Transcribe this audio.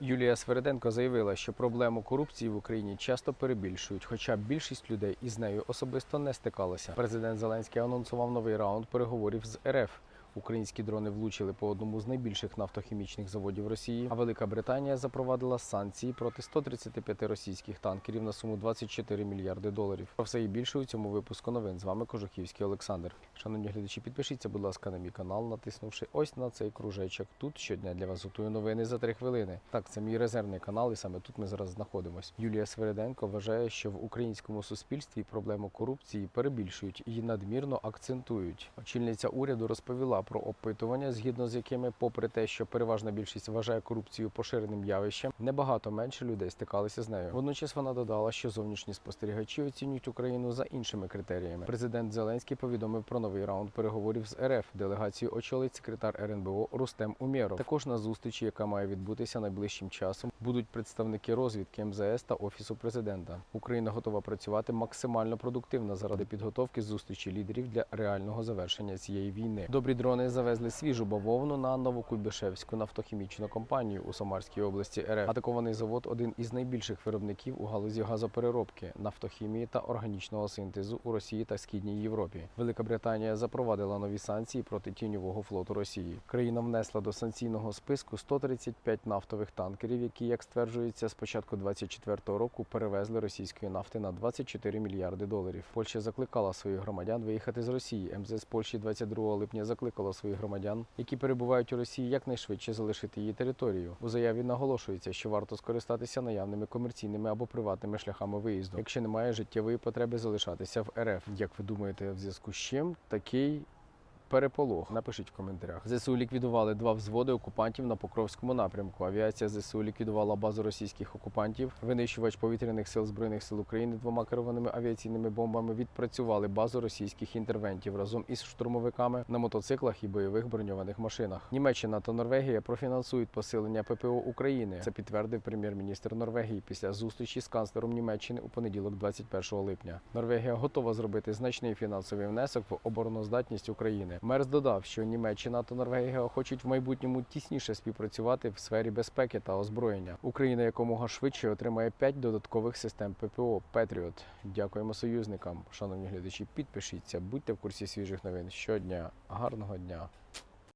Юлія Свериденко заявила, що проблему корупції в Україні часто перебільшують, хоча більшість людей із нею особисто не стикалася. Президент Зеленський анонсував новий раунд переговорів з РФ. Українські дрони влучили по одному з найбільших нафтохімічних заводів Росії. А Велика Британія запровадила санкції проти 135 російських танкерів на суму 24 мільярди доларів. Про все і більше у цьому випуску новин. З вами Кожухівський Олександр. Шановні глядачі, підпишіться, будь ласка, на мій канал, натиснувши ось на цей кружечок. Тут щодня для вас готую новини за 3 хвилини. Так, це мій резервний канал, і саме тут ми зараз знаходимось. Юлія Свериденко вважає, що в українському суспільстві проблему корупції перебільшують і надмірно акцентують. Очільниця уряду розповіла про опитування, згідно з якими, попри те, що переважна більшість вважає корупцію поширеним явищем, небагато менше людей стикалися з нею. Водночас вона додала, що зовнішні спостерігачі оцінюють Україну за іншими критеріями. Президент Зеленський повідомив про новий раунд переговорів з РФ. Делегацію очолить секретар РНБО Рустем Умєров. Також на зустрічі, яка має відбутися найближчим часом, будуть представники розвідки МЗС та офісу президента. Україна готова працювати максимально продуктивно заради підготовки зустрічі лідерів для реального завершення цієї війни. Добрі дрони завезли свіжу бавовну на Новокуйбишевську нафтохімічну компанію у Самарській області РФ. Атакований завод один із найбільших виробників у галузі газопереробки, нафтохімії та органічного синтезу у Росії та Східній Європі. Велика Британія запровадила нові санкції проти тіньового флоту Росії. Країна внесла до санкційного списку 135 нафтових танкерів, які, як стверджується, з початку 24-го року перевезли російської нафти на 24 мільярди доларів. Польща закликала своїх громадян виїхати з Росії. МЗС Польщі 22 липня закликала своїх громадян, які перебувають у Росії, якнайшвидше залишити її територію. У заяві наголошується, що варто скористатися наявними комерційними або приватними шляхами виїзду, якщо немає життєвої потреби залишатися в РФ. Як ви думаєте, в зв'язку з чим такий переполох? Напишіть в коментарях. ЗСУ ліквідували два взводи окупантів на Покровському напрямку. Авіація ЗСУ ліквідувала базу російських окупантів. Винищувач повітряних сил збройних сил України двома керованими авіаційними бомбами відпрацювали базу російських інтервентів разом із штурмовиками на мотоциклах і бойових броньованих машинах. Німеччина та Норвегія профінансують посилення ППО України. Це підтвердив прем'єр-міністр Норвегії після зустрічі з канцлером Німеччини у понеділок, 21 липня. Норвегія готова зробити значний фінансовий внесок в обороноздатність України. Мерс додав, що Німеччина та Норвегія хочуть в майбутньому тісніше співпрацювати в сфері безпеки та озброєння. Україна якомога швидше отримає 5 додаткових систем ППО Петріот. Дякуємо союзникам. Шановні глядачі, підпишіться, будьте в курсі свіжих новин щодня. Гарного дня!